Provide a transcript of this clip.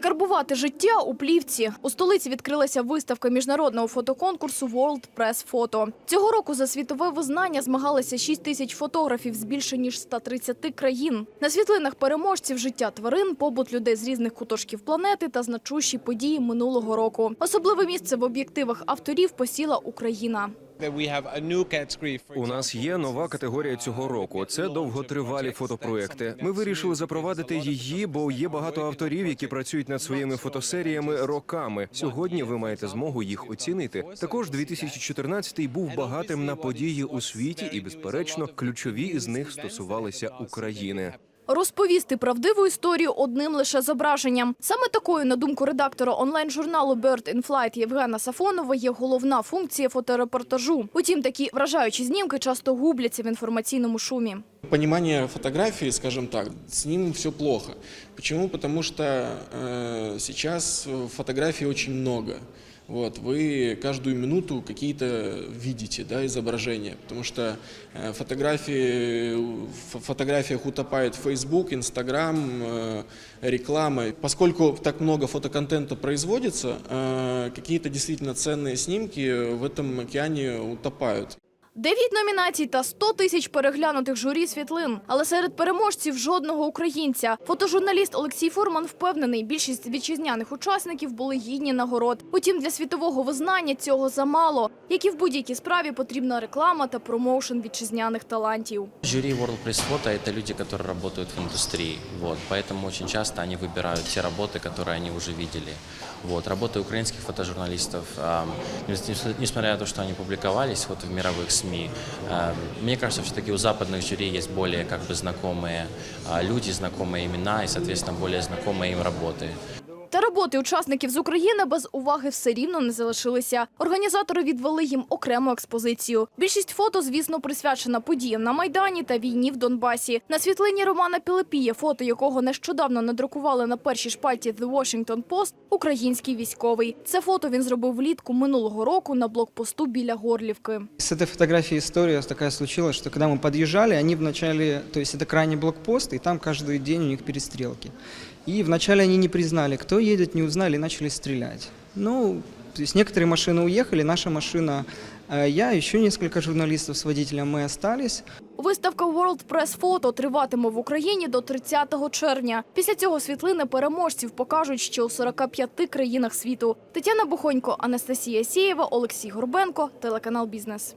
Закарбувати життя у плівці. У столиці відкрилася виставка міжнародного фотоконкурсу World Press Photo. Цього року за світове визнання змагалися 6 тисяч фотографів з більше ніж 130 країн. На світлинах переможців життя тварин, побут людей з різних куточків планети та значущі події минулого року. Особливе місце в об'єктивах авторів посіла Україна. У нас є нова категорія цього року. Це довготривалі фотопроекти. Ми вирішили запровадити її, бо є багато авторів, які працюють над своїми фотосеріями роками. Сьогодні ви маєте змогу їх оцінити. Також 2014 був багатим на події у світі, і безперечно, ключові із них стосувалися України. Розповісти правдиву історію одним лише зображенням. Саме такою, на думку редактора онлайн-журналу Bird in Flight Євгена Сафонова, є головна функція фоторепортажу. Утім, такі вражаючі знімки часто губляться в інформаційному шумі. Понимание фотографии, скажем так, с ним все плохо. Почему? Потому что э, сейчас фотографий очень много. Вот, вы каждую минуту какие-то видите да, изображения, потому что э, фотографии, в фотографиях утопает Facebook, Instagram, э, реклама. Поскольку так много фотоконтента производится, э, какие-то действительно ценные снимки в этом океане утопают. Дев'ять номінацій та 100 тисяч переглянутих журі світлин. Але серед переможців жодного українця. Фотожурналіст Олексій Фурман впевнений, більшість вітчизняних учасників були гідні нагород. Утім, для світового визнання цього замало. Як і в будь-якій справі потрібна реклама та промоушен вітчизняних талантів. Жюри World Press Photo – это люди, которые работают в индустрии, вот, поэтому очень часто они выбирают те работы, которые они уже видели. Вот, работы украинских фотожурналистов, ам, нес- несмотря на то, что они публиковались вот, в мировых СМИ, ам, мне кажется, все-таки у западных жюри есть более как бы знакомые а, люди, знакомые имена и, соответственно, более знакомые им работы. Та роботи учасників з України без уваги все рівно не залишилися. Організатори відвели їм окрему експозицію. Більшість фото, звісно, присвячена подіям на Майдані та війні в Донбасі. На світлині Романа Пілипія, фото якого нещодавно надрукували на першій шпальті The Washington Post, український військовий. Це фото він зробив влітку минулого року на блокпосту біля Горлівки. С этой фотографией история такая случилась, что когда мы подъезжали, они вначале, то есть это крайний блокпост, и там каждый день у них перестрелки. И вначале они не признали, кто едет, не узнали, и начали стрелять. Ну, то есть некоторые машины уехали, наша машина, э, я, еще несколько журналистов с водителем, мы остались. Виставка World Press Photo триватиме в Україні до 30 червня. Після цього світлини переможців покажуть ще у 45 країнах світу. Тетяна Бухонько, Анастасія Сієва, Олексій Горбенко, телеканал Бізнес.